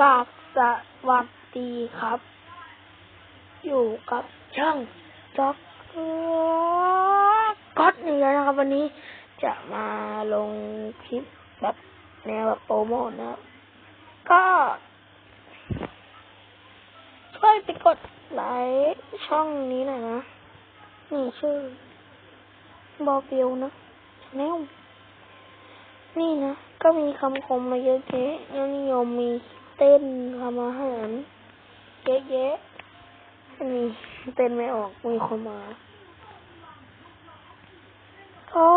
กราบสวัสดีครับ อยู่กับช่องจ็อกก็อดหนึ่งแล้วนะครับ วันนี้จะมาลงคลิปแบบแนวแบบโปรโมทนะก็ ช่วยไปกดไลค์ช่องนี้หน่อยนะ นี่ชื่อบอฟิลนะแนลนี่นะ ก็มีคำคมมาเยอะแยะนิยมมี เต้นทำอาหารเยอะแยะอันนี้เต้นไม่ออกมีคนมาก็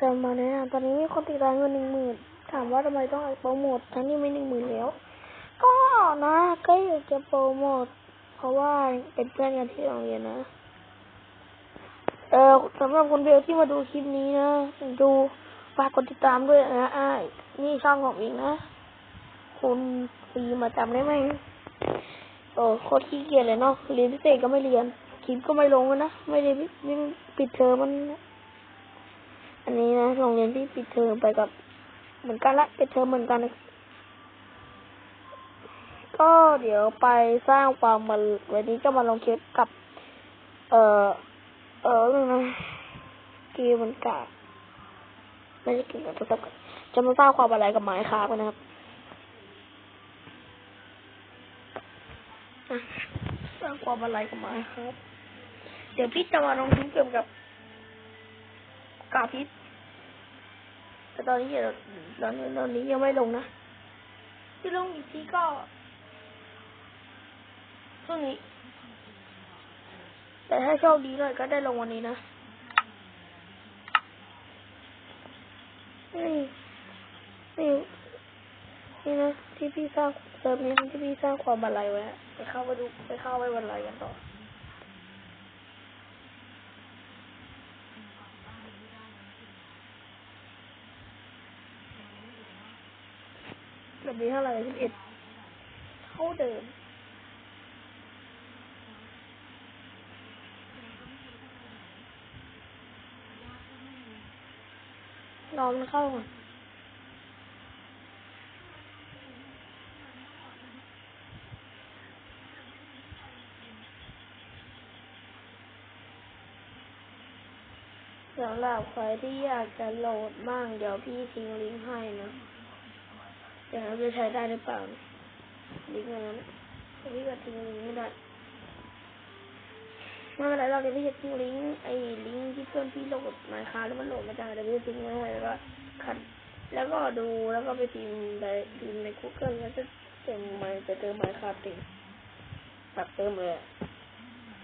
จะมาแนะนำตอนนี้มีคนติดตามเงินหนึ่งหมื่นถามว่าทำไมต้องโปรโมททั้งที่ไม่หนึ่งหมื่นแล้ว ก็นะก็อยากจะโปรโมทเพราะว่าเป็นเพื่อนกันที่โรงเรียนนะเออสำหรับคนเบลที่มาดูคลิปนี้นะดูฝากกดติดตามด้วยนะอ้ายนี่ช่องของเองนะ คุณ ปีมาจำได้ไหมโอ้โคตรขี้เกียจเลยเนาะเรียนพิเศษก็ไม่เรียนคลิปก็ไม่ลงนะไม่ได้ไม่ปิดเทอมมัน อันนี้นะโรงเรียนที่ปิดเทอมไปกับ เหมือนกันละปิดเทอมเหมือนกัน ก็เดี๋ยวไปสร้างความมันวันนี้ก็มาลองคลิปกับ เอ่อ เออเรื่องนะเกมมันกาไม่ได้กินกับโทรศัพท์กันจะมาสร้างความอะไรกับไม้ค้ากันนะครับอะ สร้างความอะไรกับม้ครับ เดี๋ยวพี่จะมาลงคลิปเกี่ยวกับกาพิษแต่ตอนนี้เดี๋ยวตอนตอนนี้ยังไม่ลงนะที่ลงอีกทีก็พรุ่งนี้ แต่ถ้าโชคดีหน่อยก็ได้ลงวันนี้นะนี่นี่ นี่นะที่พี่สร้างเซิร์ฟนี้ที่พี่สร้างความบันไลไว้ไปเข้าไปดูไปเข้าไว้บันไลกันต่อแบบนี้เท่าไหร่สิบเอ็ดเท่าเดิมรอมันเข้าก่อนำหรับใครที่อยากจะโหลดบ้างเดี๋ยวพี่ทิ้งลิงก์ให้นะเดี๋ยวเราจะใช้ได้หรือเปล่าลิงก์นั้นพี่ก็ทิ้งลิงก์ไม่ได้ไม่เป็นไรเราเดี๋ยวพี่จะทิ้งลิงก์ไอ้ลิงก์ที่เพื่อนพี่โหลดมาค้าแล้วมันโหลดมาจากเดี๋ยวพี่ทิ้งไว้ให้แล้วก็คัดแล้วก็ดูแล้วก็ไปพิมพ์ไปพิมพ์ใน Google แล้วจะเติมมค์จะเติมไมค์คาต็มแบบเติมเลย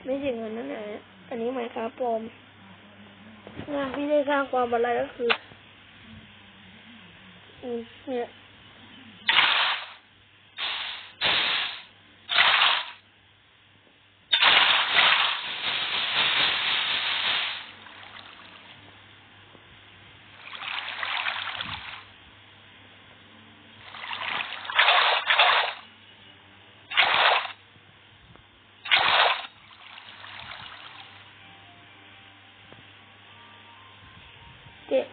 ไม่ใช่เงินนั่นแหละอันนี้ไมค์คาปลอม งานที่ได้สร้างความอะไรก็คือ อืมเนี่ย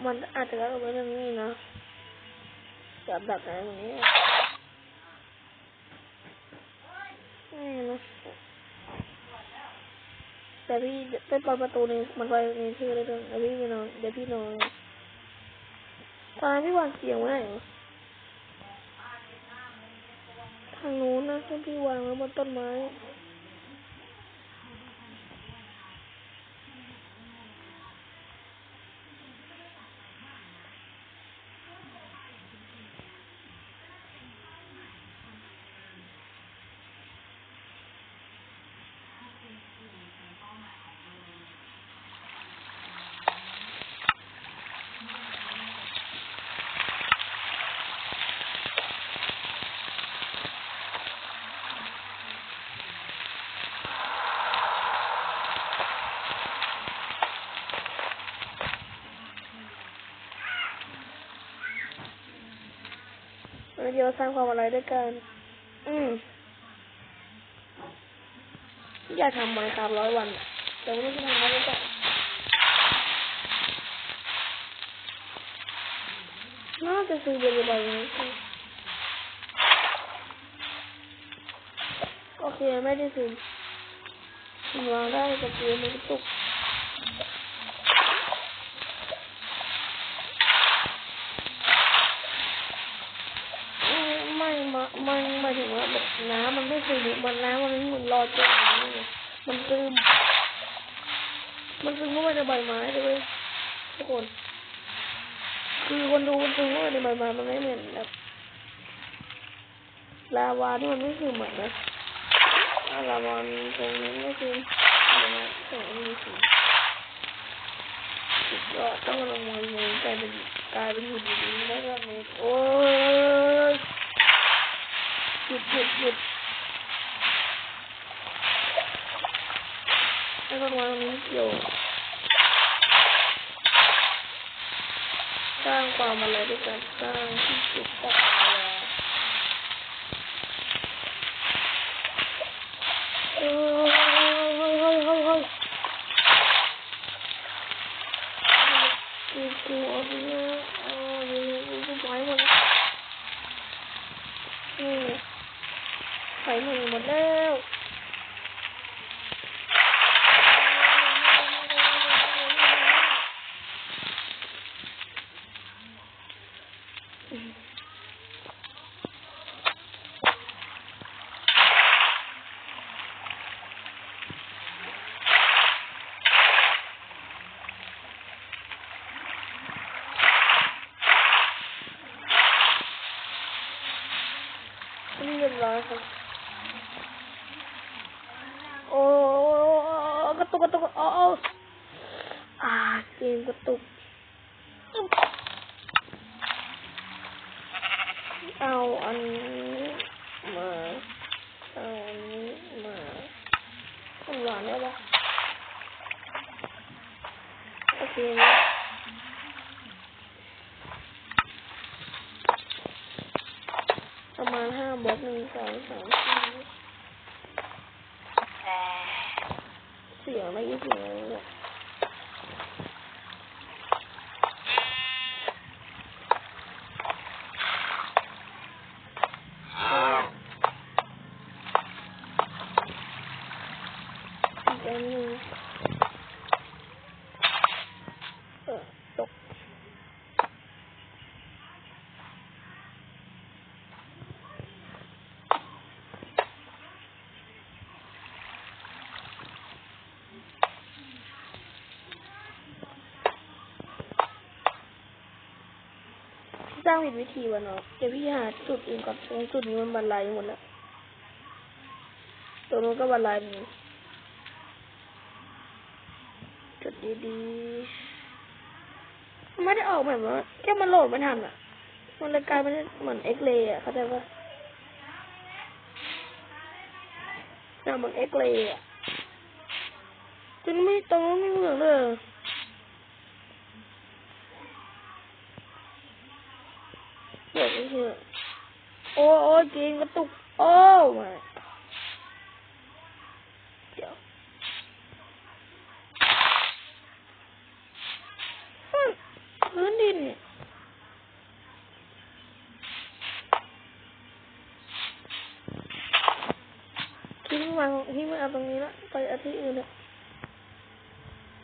มันอาจจะแล้วไว้ตรงนี้นะแบบแบบไหนตรงนี้นี่นะแต่พี่ไปเปิดประตูนี่มันไปในชื่อเลยตรงเดี๋ยวพี่ไปนอนเดี๋ยวพี่นอนตอนนั้นพี่วางเสียงไว้ไหนทางนู้นนะที่พี่วางไว้บนต้นไม้ แล้วเดี๋ยวสร้างความอะไรด้วยกัน อืมอยากทำไมครับร้อยวันอะแต่ไม่รู้จะทำอะไรหรือเปล่าน่าจะซื้อเบอร์ใบนี้โอเคไม่ได้ซึมมันวางได้กับเกมมันกระตุกไม่ไม่มามันหมายถึงว่า แบบน้ำมันไม่ซึมมันน้ำมันเหมือนรอเจออย่างนี้ไงมันซึมมันซึมเข้าไปในใบไม้เลยเว้ยทุกคน คือคนดูมันซึมเข้าไปในใบไม้มันไม่เหมือนแบบลาวาที่มันไม่ซึมเหมือนนะอ่าลาวาตรงนี้ไม่ซึมเดี๋ยวนะตรงนี้มีซึมสุดยอดต้องลงมาเลยกลายเป็นกลายเป็นหุ่นดีๆแล้วก็มีโอ้ยห ยุดหยุดหยุดแล้วก็วางนี้เกี่ยวสร้างความอะไรด้วยการสร้างที่จุดตัดเวลา เฮ้ยเฮ้ยเฮ้ยเฮ้ยเฮ้ยกูกลัวเนี่ยเออเดี๋ยวกูไปหมดแล้วนี่ไปหนีหมดแล้วนี่เรียบร้อยครับโอ้กระตุกกระตุกโอ้โอ้อ่าเกมกระตุก เอาอันนี้มาเอาอันนี้มาต้องหวานได้ปะโอเคนะประมาณห้าบล็อกหนึ่งสองสามสี่เสียงไม่ยี่สิบเลยอีกอันหนึ่งเออตก สร้างผิดวิธีวะเนาะเดี๋ยวพี่หาจุดอื่นก่อนตรงจุดนี้มันบรรลัยหมดแล้วตรงนู้นก็บรรลัยหมดจุดดีๆไม่ได้ออกแบบว่าแค่มันโหลดไม่ทันอะ มันเลยกลายเป็นเหมือนเอ็กเลย์อะเข้าใจปะน่าเหมือนเอ็กเลย์อะจนไม่ตรงนั้นไม่เหมือนเลย เดี๋ยวนี้คือโอ้โอ้เกมกระตุก โอ้มาเดี๋ยวพื้นดินเนี่ยทิ้งวางทิ้งไว้เอาตรงนี้ละไปเอาที่อื่นเนี่ย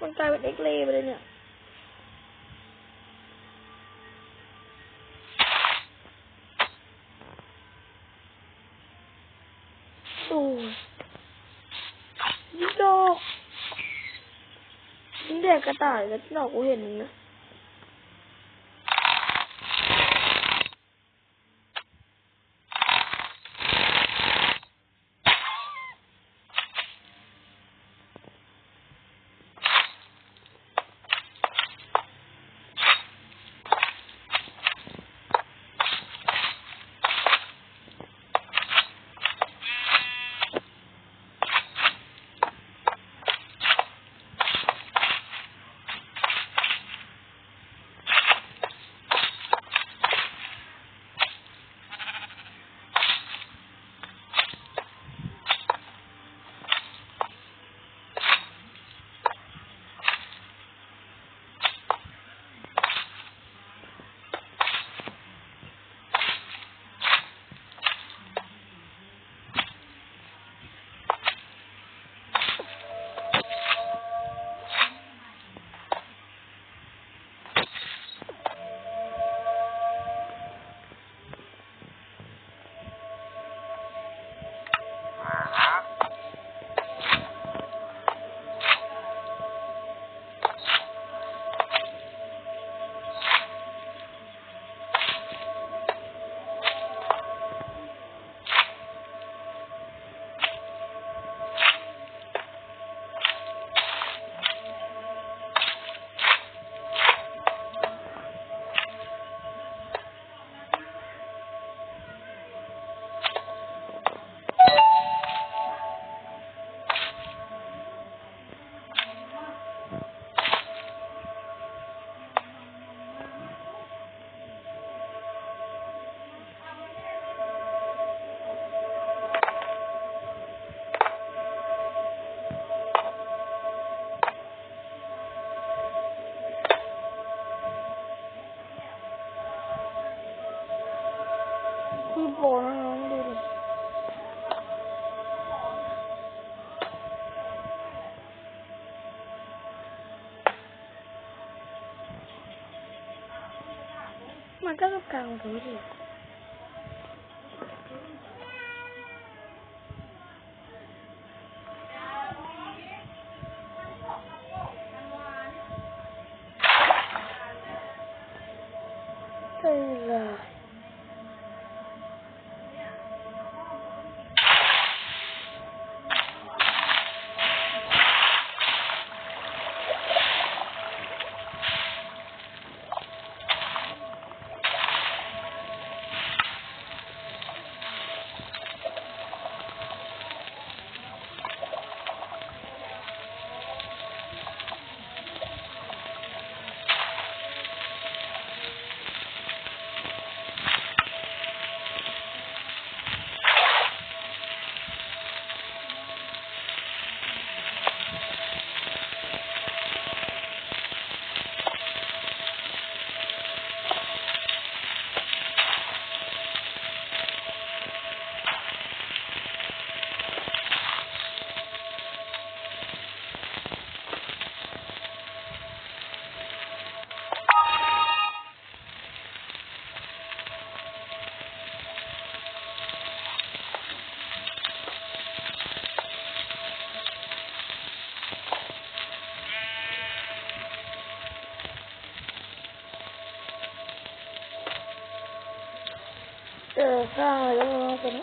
มันกลายเป็นเอ็กเลไปเลยเนี่ย นี่แดกกระ เจ้าก 啊有我怎么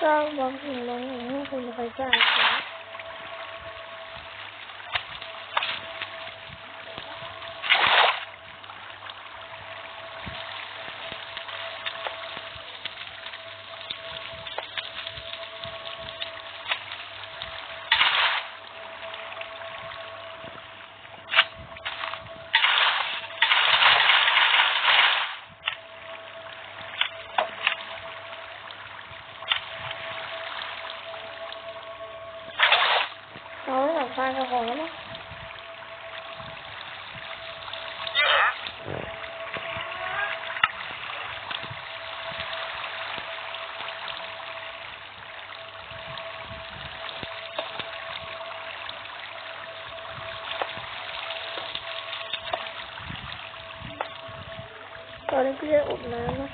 เจ้าบ่าวคุ 好了，姐姐，我们来了。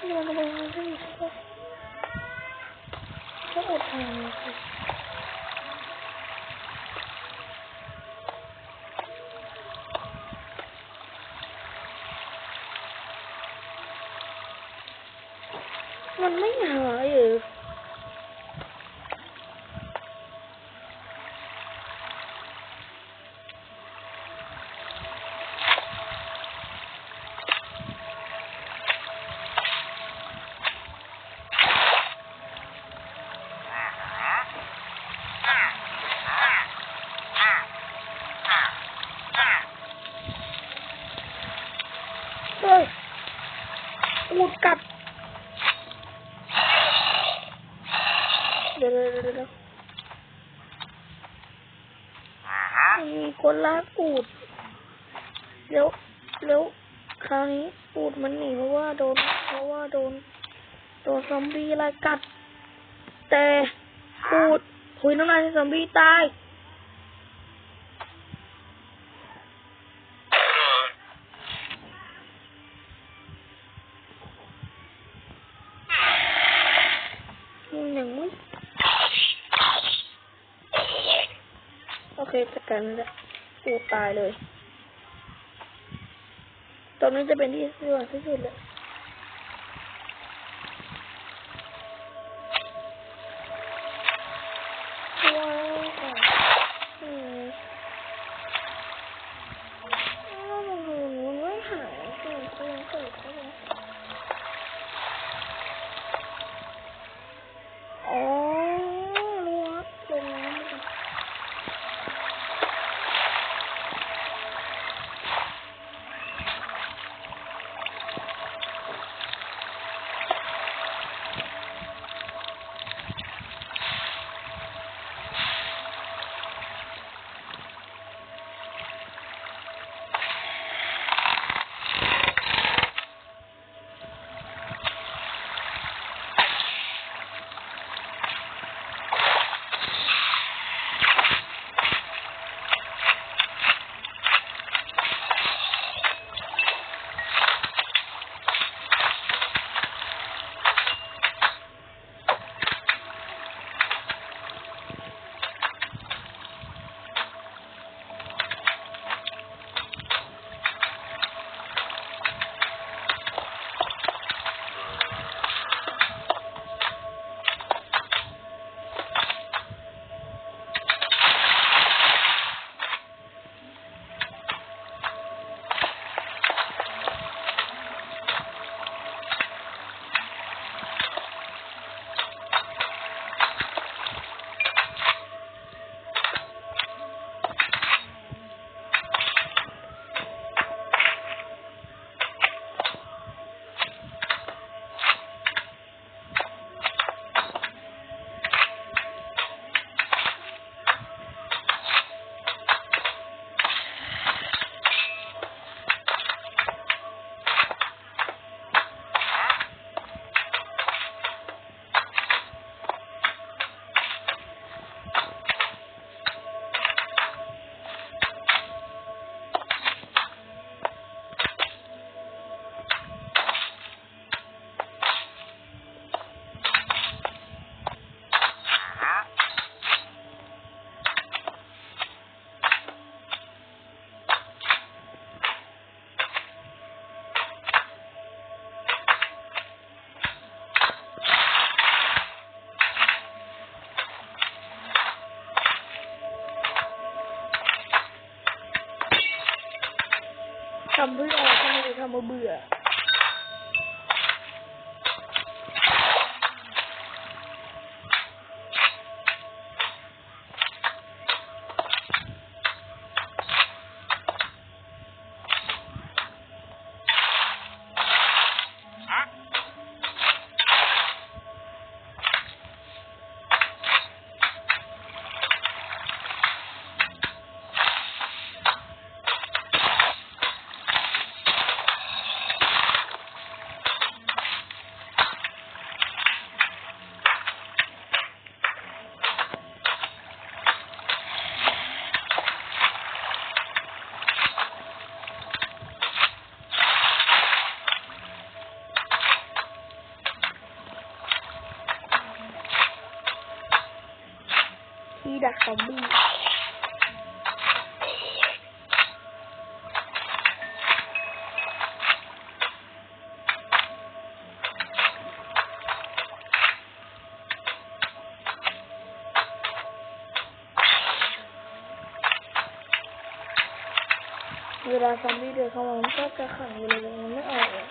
那个。 อูดแล้วแล้วคราวนี้อูดมันหนีเพราะว่าโดน เพราะว่าโดนโดนซอมบี้ไล่กัด แต่อูดคุยน้ำลายซอมบี้ตายยังไม่โอเคจัดการมันแล้ว กูตายเลย ตรงนี้จะเป็นที่สว่างที่สุดเลย เวลาซอ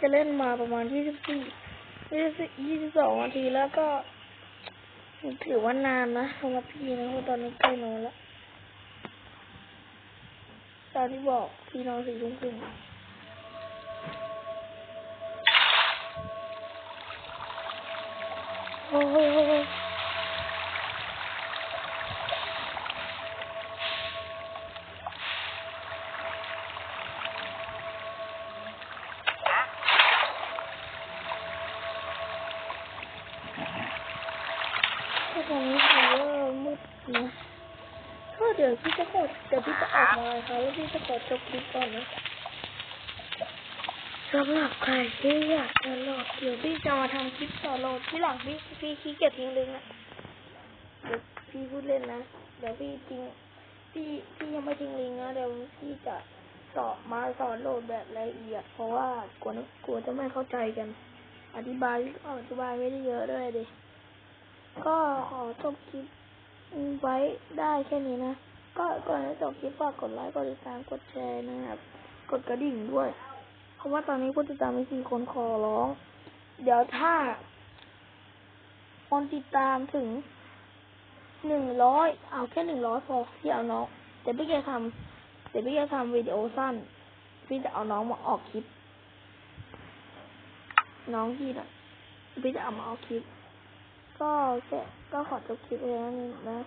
จะเล่นมาประมาณยี่สิบสี่ยี่สิบสองนาทีแล้วก็ถือว่านานนะสำหรับพี่นะเพราะตอนนี้ใกล้นอนแล้วตอนที่บอกพี่นอนสี่ทุ่มครึ่งโอ้โห ค่ะแล้วพี่จะกดจบคลิปก่อนนะสำหรับใครที่อยากจะโหลดเดี๋ยวพี่จะมาทำคลิปต่อโหลดที่หลังพี่พี่ขี้เกียจทิ้งลิงก์อะเดี๋ยวพี่พูดเล่นนะ เดี๋ยวพี่จริง พี่พี่ยังไม่ทิ้งลิงก์นะเดี๋ยวพี่จะสอบมาสอนโหลดแบบละเอียด เพราะว่ากลัวนะกลัวจะไม่เข้าใจกัน อธิบายก็อธิบายไม่ได้เยอะด้วยดิก็ขอจบคลิปไว้ได้แค่นี้นะ ก็ก่อนจะจบคลิปฝากกดไลค์ กดติดตาม กดแชร์นะครับ กดกระดิ่งด้วย เพราะว่าตอนนี้ผู้ติดตามมีสี่คนขอร้อง เดี๋ยวถ้าคนติดตามถึงหนึ่งร้อย เอาแค่หนึ่งร้อยพอพี่เอาน้องเดี๋ยวพี่จะทำเดี๋ยวพี่จะทำวิดีโอสั้น พี่จะเอาน้องมาออกคลิป น้องพี่น่ะพี่จะเอามาออกคลิป ก็แค่ก็ขอจบคลิปเลยนะนี่นะ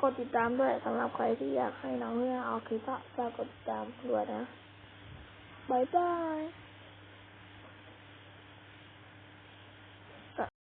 กดติดตามด้วยสำหรับใครที่อยากให้น้องเพื่อเอาคลิปอะฝากกดติดตามด้วยนะบายบาย